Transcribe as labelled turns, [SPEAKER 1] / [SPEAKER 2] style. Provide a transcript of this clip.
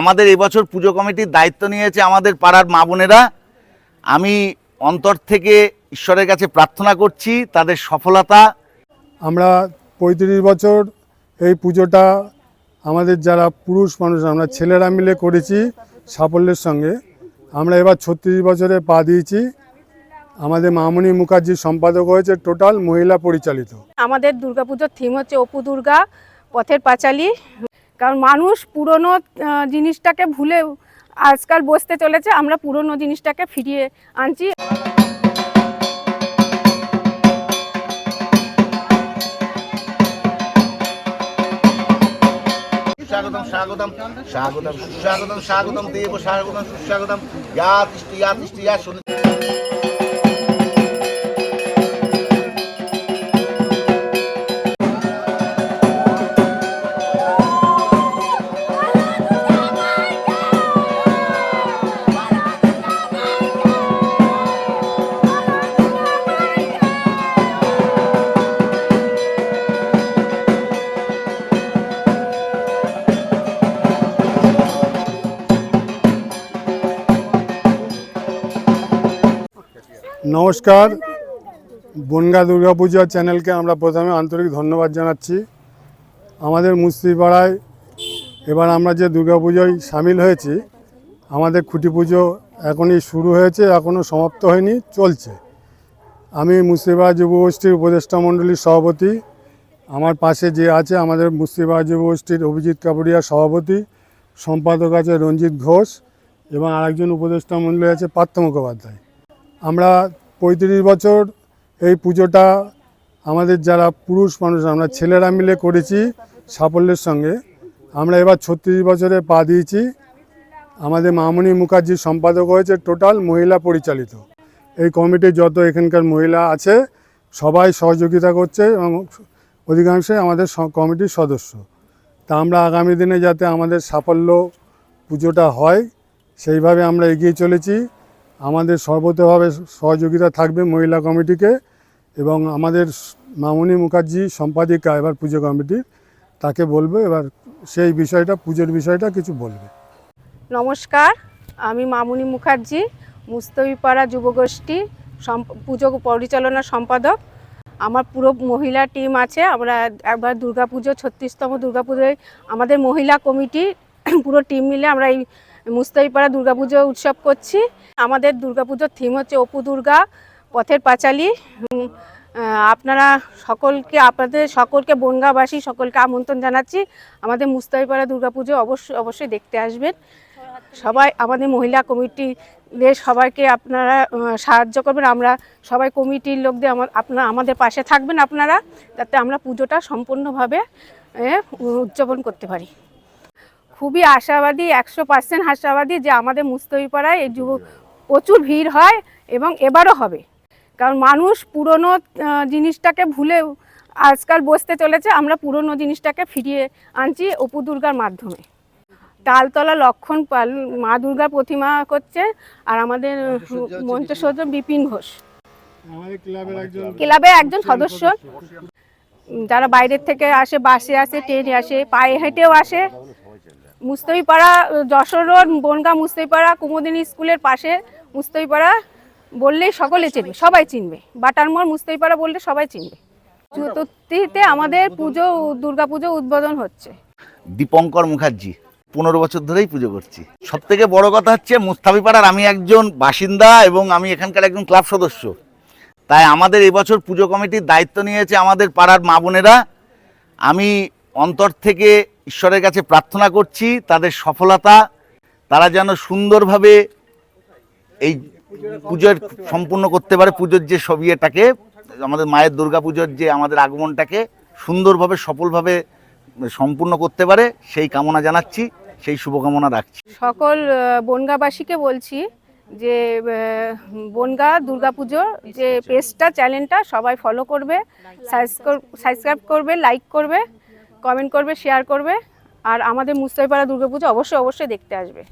[SPEAKER 1] আমাদের এবছর পুজো কমিটির দায়িত্ব নিয়েছে আমাদের পাড়ার মা বোনেরা। আমি অন্তর থেকে ঈশ্বরের কাছে প্রার্থনা করছি তাদের সফলতা।
[SPEAKER 2] আমরা পঁয়ত্রিশ বছর এই পুজোটা আমাদের যারা পুরুষ মানুষ আমরা ছেলেরা মিলে করেছি সাফল্যের সঙ্গে। আমরা এবার ছত্রিশ বছরে পা দিয়েছি। আমাদের মামনি মুখার্জি সম্পাদক হয়েছে টোটাল মহিলা পরিচালিত।
[SPEAKER 3] আমাদের দুর্গাপুজোর থিম হচ্ছে অপু দুর্গা পথের পাঁচালী। কারণ মানুষ পুরনো জিনিসটাকে ভুলে আজকাল বসতে চলেছে, আমরা পুরনো জিনিসটাকে ফিরিয়ে আনছি।
[SPEAKER 1] স্বাগতম স্বাগতম স্বাগতম, সুস্বাগতম, স্বাগতম, দেব স্বাগতম, সুস্বাগতম। ইয়া তিষ্টি ইয়া তিষ্টি ইয়া শুনি
[SPEAKER 2] নমস্কার। বনগা দুর্গাপূজা চ্যানেলকে আমরা প্রথমে আন্তরিক ধন্যবাদ জানাচ্ছি। আমাদের মুস্তিপাড়ায় এবার আমরা যে দুর্গাপুজোয় সামিল হয়েছি, আমাদের খুঁটি পুজো এখনই শুরু হয়েছে এখনও সমাপ্ত হয়নি, চলছে। আমি মুস্তিপাড়া যুবগোষ্ঠীর উপদেষ্টা মণ্ডলীর সভাপতি, আমার পাশে যে আছে আমাদের মুস্তিপাড়া যুবগোষ্ঠীর অভিজিৎ কাপুরিয়া সভাপতি, সম্পাদক আছে রঞ্জিত ঘোষ এবং আরেকজন উপদেষ্টা মণ্ডলী আছে পার্থ মুখোপাধ্যায়। আমরা পঁয়ত্রিশ বছর এই পুজোটা আমাদের যারা পুরুষ মানুষ, আমরা ছেলেরা মিলে করেছি সাফল্যের সঙ্গে। আমরা এবার ছত্রিশ বছরে পা দিয়েছি। আমাদের মামনি মুখার্জি সম্পাদক হয়েছে টোটাল মহিলা পরিচালিত। এই কমিটি যত এখানকার মহিলা আছে, সবাই সহযোগিতা করছে এবং অধিকাংশই আমাদের কমিটির সদস্য। তা আমরা আগামী দিনে যাতে আমাদের সাফল্য পুজোটা হয়, সেইভাবে আমরা এগিয়ে চলেছি। আমাদের সর্বতভাবে সহযোগিতা থাকবে মহিলা কমিটিকে এবং আমাদের মামনি মুখার্জি সম্পাদিকা এবার পুজো কমিটির তাকে বলবে এবার সেই বিষয়টা, পুজোর বিষয়টা কিছু বলবে।
[SPEAKER 3] নমস্কার, আমি মামুনি মুখার্জি মুস্তফিপাড়া যুবগোষ্ঠী পুজো পরিচালনা সম্পাদক। আমার পুরো মহিলা টিম আছে, আমরা একবার দুর্গাপুজো, ছত্রিশতম দুর্গাপুজোয় আমাদের মহিলা কমিটি, পুরো টিম মিলে আমরা এই মুস্তফিপাড়া দুর্গাপুজো উৎসব করছি। আমাদের দুর্গাপুজোর থিম হচ্ছে অপু দুর্গা, পথের পাঁচালী। আপনারা সকলকে, আপনাদের সকলকে বনগাঁবাসী সকলকে আমন্ত্রণ জানাচ্ছি। আমাদের মুস্তাফিপাড়া দুর্গাপুজো অবশ্যই অবশ্যই দেখতে আসবেন। সবাই, আমাদের মহিলা কমিটিদের সবাইকে আপনারা সাহায্য করবেন। আমরা সবাই কমিটির লোকদের আমার আপনারা, আমাদের পাশে থাকবেন আপনারা, যাতে আমরা পুজোটা সম্পূর্ণভাবে উদযাপন করতে পারি। খুবই আশাবাদী একশো পার্সেন্ট আশাবাদী যে আমাদের মুস্তফিপাড়ায় এই যুব প্রচুর ভিড় হয় এবং এবারও হবে। কারণ মানুষ পুরনো জিনিসটাকে ভুলে আজকাল বসতে চলেছে আমরা পুরনো জিনিসটাকে ফিরিয়ে আনছি অপু দুর্গার মাধ্যমে। তালতলা লক্ষণ পাল মা দুর্গার প্রতিমা করছে আর আমাদের মঞ্চসজ্জ বিপিন ঘোষ।
[SPEAKER 2] আমাদের ক্লাবের একজন
[SPEAKER 3] সদস্য। যারা বাইরের থেকে আসে বাসে আসে ট্রেনে আসে পায়ে হেঁটেও আসে। মুস্তফিপাড়া যশোর রোড, বনগাঁ মুস্তফিপাড়া কুমুদিনী স্কুলের পাশে মুস্তফিপাড়া বললেই সকলে চিনবে, সবাই চিনবে। বাটারমোড় মুস্তফিপাড়া বললে সবাই চিনবে। চতুর্থীতে আমাদের পুজো, দুর্গা পুজো উদ্বোধন হচ্ছে।
[SPEAKER 1] দীপঙ্কর মুখার্জি, পনেরো বছর ধরেই পুজো করছি। সব থেকে বড় কথা হচ্ছে, মুস্তাফিপাড়ার আমি একজন বাসিন্দা এবং আমি এখানকার একজন ক্লাব সদস্য। তাই আমাদের এবছর পুজো কমিটির দায়িত্ব নিয়েছে আমাদের পাড়ার মা বোনেরা। আমি অন্তর থেকে ঈশ্বরের কাছে প্রার্থনা করছি, তাদের সফলতা, তারা যেন সুন্দরভাবে এই পুজোর সম্পূর্ণ করতে পারে, পুজোর যে সব ইয়েটাকে আমাদের মায়ের দুর্গা পুজোর যে আমাদের আগমনটাকে সুন্দরভাবে, সফলভাবে সম্পূর্ণ করতে পারে, সেই কামনা জানাচ্ছি, সেই শুভকামনা রাখছি।
[SPEAKER 3] সকল বনগাঁবাসীকে বলছি যে বনগা দুর্গাপুজো যে পেজটা, চ্যানেলটা সবাই ফলো করবে সাবস্ক্রাইব করবে লাইক করবে। কমেন্ট করবে শেয়ার করবে আর আমাদের মুস্তাইপাড়া দুর্গাপুজো অবশ্যই অবশ্যই দেখতে আসবে।